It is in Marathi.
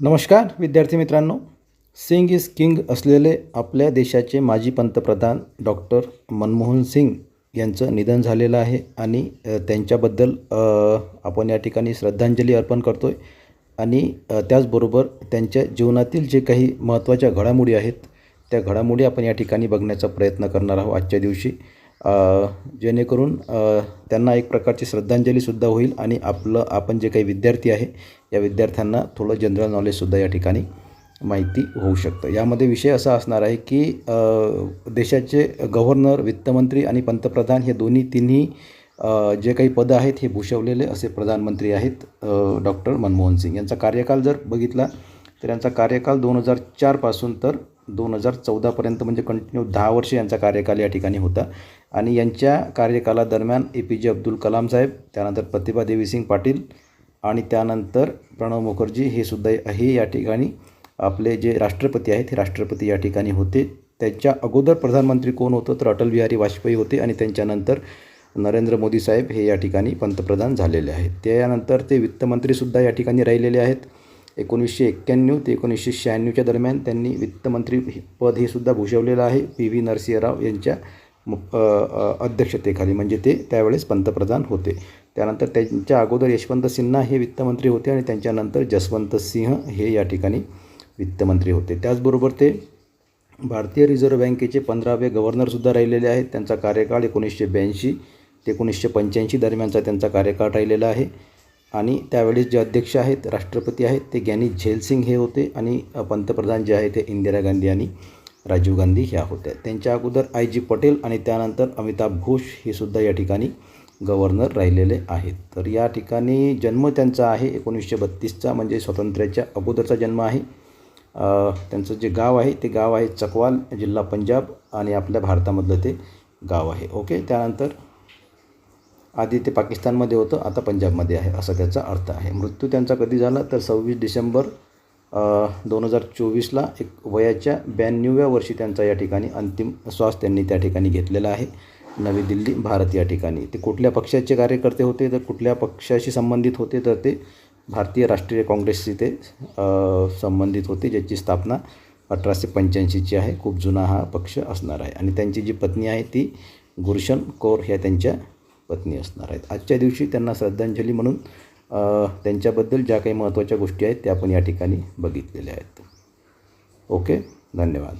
नमस्कार विद्यार्थी मित्रांनो. सिंग इज किंग असलेले आपल्या देशाचे माजी पंतप्रधान डॉक्टर मनमोहन सिंग यांचं निधन झालेलं आहे आणि त्यांच्याबद्दल आपण या ठिकाणी श्रद्धांजली अर्पण करतो आहे आणि त्याचबरोबर त्यांच्या जीवनातील जे काही महत्त्वाच्या घडामोडी आहेत त्या घडामोडी आपण या ठिकाणी बघण्याचा प्रयत्न करणार आहोत आजच्या दिवशी. जेणेकरून त्यांना एक प्रकारची श्रद्धांजलीसुद्धा होईल आणि आपलं आपण जे काही विद्यार्थी आहे या विद्यार्थ्यांना थोडं जनरल नॉलेजसुद्धा या ठिकाणी माहिती होऊ शकतं. यामध्ये विषय असा असणार आहे की देशाचे गव्हर्नर वित्तमंत्री आणि पंतप्रधान हे दोन्ही तिन्ही जे काही पदं आहेत हे भूषवलेले असे प्रधानमंत्री आहेत डॉक्टर मनमोहन सिंग. यांचा कार्यकाल जर बघितला तर यांचा कार्यकाल दोन हजार चारपासून तर दोन हजार चौदापर्यंत म्हणजे कंटिन्यू दहा वर्ष यांचा कार्यकाल या ठिकाणी होता. आणि यांच्या कार्यकालादरम्यान ए पी जे अब्दुल कलाम साहेब त्यानंतर प्रतिभा देवीसिंग पाटील आणि त्यानंतर प्रणव मुखर्जी हे सुद्धा हे या ठिकाणी आपले जे राष्ट्रपती आहेत हे राष्ट्रपती या ठिकाणी होते. त्यांच्या अगोदर प्रधानमंत्री कोण होतं तर अटल बिहारी वाजपेयी होते आणि त्यांच्यानंतर नरेंद्र मोदी साहेब हे या ठिकाणी पंतप्रधान झालेले आहेत. त्यानंतर ते वित्तमंत्रीसुद्धा या ठिकाणी राहिलेले आहेत. एकोणीसशे एक्क्याण्णव ते एकोणीसशे शहाण्णवच्या दरम्यान त्यांनी वित्तमंत्री हे पद हे सुद्धा भूषवलेलं आहे. पी. व्ही. नरसिंहराव यांच्या मु- अध्यक्षतेखाली. म्हणजे ते त्यावेळेस पंतप्रधान होते. त्यानंतर त्यांच्या अगोदर यशवंत सिन्हा हे वित्तमंत्री होते आणि त्यांच्यानंतर जसवंत सिंह हे या ठिकाणी वित्तमंत्री होते. त्याचबरोबर ते भारतीय रिझर्व्ह बँकेचे पंधरावे गव्हर्नरसुद्धा राहिलेले आहेत. त्यांचा कार्यकाळ एकोणीसशे ब्याऐंशी ते एकोणीसशे पंच्याऐंशी दरम्यानचा त्यांचा कार्यकाळ राहिलेला आहे. आणि त्यावेळेस जे अध्यक्ष आहेत राष्ट्रपती आहेत ते ग्यानी झेलसिंग हे होते आणि पंतप्रधान जे आहे ते इंदिरा गांधी आणि राजीव गांधी ह्या होत्या. त्यांच्या अगोदर आय जी पटेल आणि त्यानंतर अमिताभ घोष हे सुद्धा या ठिकाणी गव्हर्नर राहिलेले आहेत. तर या ठिकाणी जन्म त्यांचा आहे एकोणीसशे बत्तीसचा म्हणजे स्वातंत्र्याच्या अगोदरचा जन्म आहे. त्यांचं जे गाव आहे ते गाव आहे चकवाल जिल्हा पंजाब आणि आपल्या भारतामधलं ते गाव आहे. ओके? त्यानंतर आधी ते पाकिस्तानमध्ये होतं आता पंजाबमध्ये आहे असा त्याचा अर्थ आहे. मृत्यू त्यांचा कधी झाला तर सव्वीस डिसेंबर दोन हजार चोवीसला एक वयाच्या ब्याण्णव्या वर्षी त्यांचा या ठिकाणी अंतिम श्वास त्यांनी त्या ठिकाणी घेतलेला आहे. नवी दिल्ली भारत या ठिकाणी. ते कुठल्या पक्षाचे कार्यकर्ते होते तर कुठल्या पक्षाशी संबंधित होते तर ते भारतीय राष्ट्रीय काँग्रेसशी ते संबंधित होते ज्याची स्थापना अठराशे पंच्याऐंशीची आहे. खूप जुना हा पक्ष असणार आहे. आणि त्यांची जी पत्नी आहे ती गुरशन कौर ह्या त्यांच्या पत्नी असणार आहेत. आजच्या दिवशी त्यांना श्रद्धांजली म्हणून त्यांच्याबद्दल ज्या काही महत्त्वाच्या गोष्टी आहेत त्या आपण या ठिकाणी बघितलेल्या आहेत. ओके? धन्यवाद.